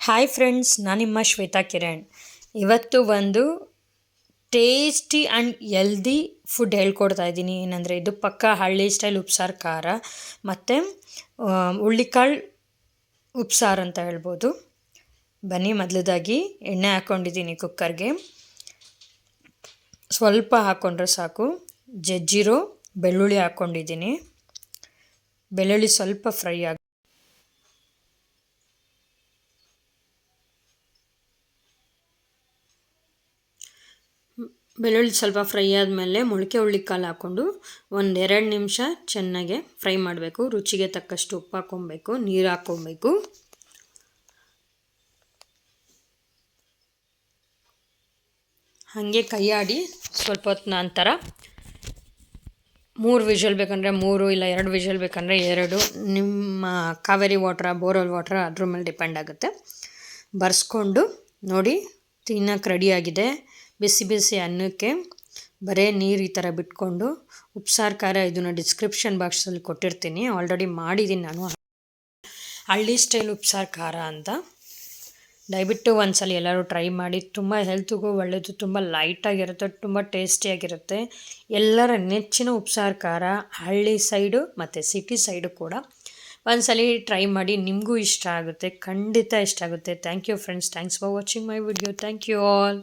Hi friends ನಾನು ನಿಮ್ಮ ಶ್ವೇತಾ ಕಿರಣ್. ಇವತ್ತು ಒಂದು ಟೇಸ್ಟಿ ಆ್ಯಂಡ್ ಎಲ್ದಿ ಫುಡ್ ಹೇಳ್ಕೊಡ್ತಾ ಇದ್ದೀನಿ. ಏನಂದರೆ ಇದು ಪಕ್ಕ ಹಳ್ಳಿ ಸ್ಟೈಲ್ ಉಪ್ಸಾರು ಖಾರ, ಮತ್ತು ಹುಳ್ಳಿಕಾಳು ಉಪ್ಸಾರು ಅಂತ ಹೇಳ್ಬೋದು. ಬನ್ನಿ ಮೊದಲದಾಗಿ ಎಣ್ಣೆ ಹಾಕ್ಕೊಂಡಿದ್ದೀನಿ ಕುಕ್ಕರ್ಗೆ ಸ್ವಲ್ಪ ಹಾಕ್ಕೊಂಡ್ರೆ ಸಾಕು. ಜಜ್ಜಿರೋ ಬೆಳ್ಳುಳ್ಳಿ ಹಾಕ್ಕೊಂಡಿದ್ದೀನಿ ಬೆಳ್ಳುಳ್ಳಿ ಸ್ವಲ್ಪ ಫ್ರೈ ಆಗಿ ಬೆಳ್ಳುಳ್ಳಿ ಸ್ವಲ್ಪ ಫ್ರೈ ಆದಮೇಲೆ ಮೊಳಕೆ ಹುಳ್ಳಿ ಕಾಲು ಹಾಕ್ಕೊಂಡು ಒಂದೆರಡು ನಿಮಿಷ ಚೆನ್ನಾಗೆ ಫ್ರೈ ಮಾಡಬೇಕು. ರುಚಿಗೆ ತಕ್ಕಷ್ಟು ಉಪ್ಪು ಹಾಕ್ಕೊಬೇಕು, ನೀರು ಹಾಕ್ಕೊಬೇಕು. ಹಾಗೆ ಕೈಯಾಡಿ ಸ್ವಲ್ಪ ಹೊತ್ತು ನಂತರ ಮೂರು ವಿಷಲ್ ಬೇಕಂದರೆ ಮೂರು ಇಲ್ಲ ಎರಡು ವಿಷಲ್ ಬೇಕಂದರೆ ಎರಡು. ನಿಮ್ಮ ಕಾವೇರಿ ವಾಟ್ರ, ಬೋರ್ವೆಲ್ ವಾಟ್ರ ಅದ್ರ ಮೇಲೆ ಡಿಪೆಂಡ್ ಆಗುತ್ತೆ. ಬರ್ಸ್ಕೊಂಡು ನೋಡಿ ತಿನ್ನಕ್ಕೆ ರೆಡಿಯಾಗಿದೆ ಬಿಸಿ ಬಿಸಿ ಅನ್ನಕ್ಕೆ ಬರೇ ನೀರು ಈ ಥರ ಬಿಟ್ಕೊಂಡು ಉಪ್ಸಾರು ಖಾರ ಇದನ್ನು ಡಿಸ್ಕ್ರಿಪ್ಷನ್ ಬಾಕ್ಸಲ್ಲಿ ಕೊಟ್ಟಿರ್ತೀನಿ. ಆಲ್ರೆಡಿ ಮಾಡಿದ್ದೀನಿ ನಾನು. ಹಳ್ಳಿ ಸ್ಟೈಲ್ ಉಪ್ಸಾರು ಖಾರ ಅಂತ. ದಯವಿಟ್ಟು ಒಂದ್ಸಲ ಎಲ್ಲರೂ ಟ್ರೈ ಮಾಡಿ. ತುಂಬ ಹೆಲ್ತ್ಗೂ ಒಳ್ಳೆಯದು ತುಂಬ ಲೈಟಾಗಿರುತ್ತೆ ತುಂಬ ಟೇಸ್ಟಿಯಾಗಿರುತ್ತೆ ಎಲ್ಲರ ನೆಚ್ಚಿನ ಉಪ್ಸಾರು ಖಾರ ಹಳ್ಳಿ ಸೈಡು ಮತ್ತು ಸಿಟಿ ಸೈಡು ಕೂಡ. ಒಂದ್ಸಲ ಟ್ರೈ ಮಾಡಿ. ನಿಮಗೂ ಇಷ್ಟ ಆಗುತ್ತೆ. ಖಂಡಿತ ಇಷ್ಟ ಆಗುತ್ತೆ. Thank you friends thanks for watching my video thank you all